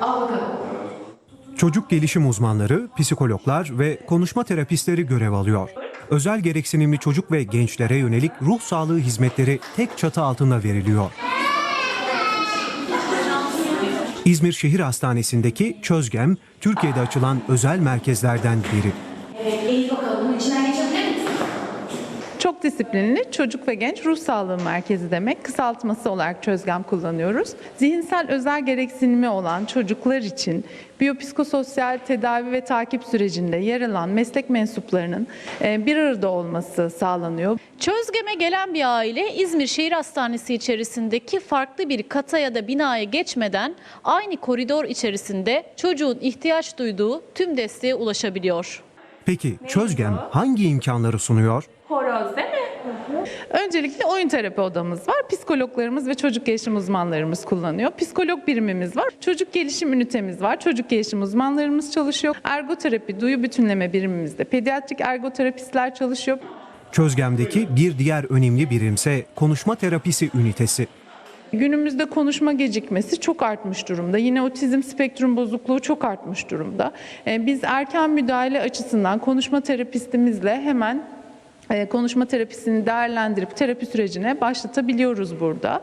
Al bakalım. Çocuk gelişim uzmanları, psikologlar ve konuşma terapistleri görev alıyor. Özel gereksinimli çocuk ve gençlere yönelik ruh sağlığı hizmetleri tek çatı altında veriliyor. İzmir Şehir Hastanesi'ndeki Çözgem, Türkiye'de açılan özel merkezlerden biri. Evet, eğil bakalım. İçinden geçebilir misin? Çok disiplinli çocuk ve genç ruh sağlığı merkezi demek. Kısaltması olarak çözgem kullanıyoruz. Zihinsel özel gereksinimi olan çocuklar için biyopsikososyal tedavi ve takip sürecinde yer alan meslek mensuplarının e, bir arada olması sağlanıyor. Çözgeme gelen bir aile İzmir Şehir Hastanesi içerisindeki farklı bir kata ya da binaya geçmeden aynı koridor içerisinde çocuğun ihtiyaç duyduğu tüm desteğe ulaşabiliyor. Peki Çözgem hangi imkanları sunuyor? Horoz değil mi? Öncelikle oyun terapi odamız var. Psikologlarımız ve çocuk gelişim uzmanlarımız kullanıyor. Psikolog birimimiz var. Çocuk gelişim ünitemiz var. Çocuk gelişim uzmanlarımız çalışıyor. Ergoterapi, duyu bütünleme birimimizde pediatrik ergoterapistler çalışıyor. Çözgem'deki bir diğer önemli birimse konuşma terapisi ünitesi. Günümüzde konuşma gecikmesi çok artmış durumda. Yine otizm spektrum bozukluğu çok artmış durumda. Ee, Biz erken müdahale açısından konuşma terapistimizle hemen konuşma terapisini değerlendirip terapi sürecine başlatabiliyoruz burada.